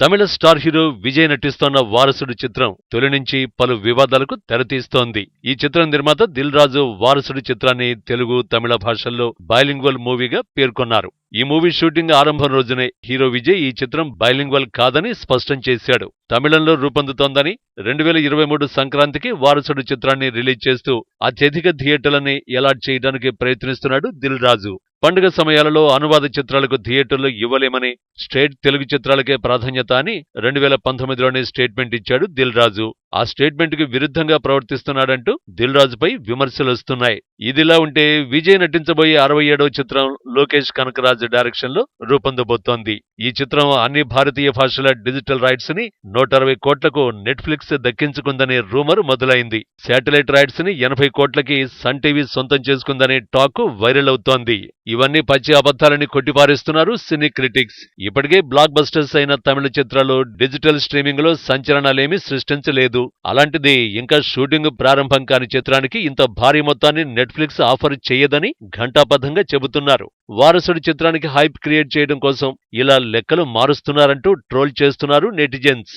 తమిళ star hero Vijay నటిస్తోన్న వారసుడు చిత్రం తొలి నుంచి పలు వివాదాలకు తెరతీస్తోంది. ఈ చిత్రం నిర్మాత దిల్ రాజు వారసుడు చిత్రాన్ని తెలుగు తమిళ భాషల్లో బైలింగ్వల్ మూవీగా పేర్కొన్నారు. ఈ మూవీ షూటింగ్ ఆరంభం రోజునే హీరో విజయ్ ఈ చిత్రం బైలింగ్వల్ కాదని స్పష్టం చేశాడు. తమిళంలో రూపొందుతోందని రెండు వేల ఇరవై మూడు సంక్రాంతికి వారసుడు చిత్రాన్ని రిలీజ్ చేస్తూ అత్యధిక థియేటర్లని ఎలాట్ చేయడానికి ప్రయత్నిస్తున్నాడు దిల్ రాజు. పండుగ సమయాలలో అనువాద చిత్రాలకు థియేటర్లు ఇవ్వలేమని స్టేట్ తెలుగు చిత్రాలకే ప్రాధాన్యత అని రెండు వేల పంతొమ్మిదిలోనే స్టేట్మెంట్ ఇచ్చాడు దిల్ రాజు. ఆ స్టేట్మెంట్కి విరుద్ధంగా ప్రవర్తిస్తున్నాడంటూ దిల్రాజుపై విమర్శలు వస్తున్నాయి. ఇదిలా ఉంటే విజయ్ నటించబోయే అరవై ఏడవ చిత్రం లోకేష్ కనకరాజ్ డైరెక్షన్లో రూపొందబోతోంది. ఈ చిత్రం అన్ని భారతీయ భాషల డిజిటల్ రైట్స్ని నూట అరవై కోట్లకు నెట్ఫ్లిక్స్ దక్కించుకుందనే రూమర్ మొదలైంది. శాటిలైట్ రైట్స్ని ఎనభై కోట్లకి సన్ టీవీ సొంతం చేసుకుందనే టాక్ వైరల్ అవుతోంది. ఇవన్నీ పచ్చి అబద్ధాలని కొట్టిపారేస్తున్నారు సినీ క్రిటిక్స్. ఇప్పటికే బ్లాక్ బస్టర్స్ అయిన తమిళ చిత్రాలు డిజిటల్ స్ట్రీమింగ్లో సంచలనాలేమీ సృష్టించలేదు. అలాంటిది ఇంకా షూటింగ్ ప్రారంభం కాని చిత్రానికి ఇంత భారీ మొత్తాన్ని నెట్ఫ్లిక్స్ ఆఫర్ చేయదని ఘంటాపథంగా చెబుతున్నారు. వారసుడి చిత్రానికి హైప్ క్రియేట్ చేయడం కోసం ఇలా లెక్కలు మారుస్తున్నారంటూ ట్రోల్ చేస్తున్నారు నెటిజన్స్.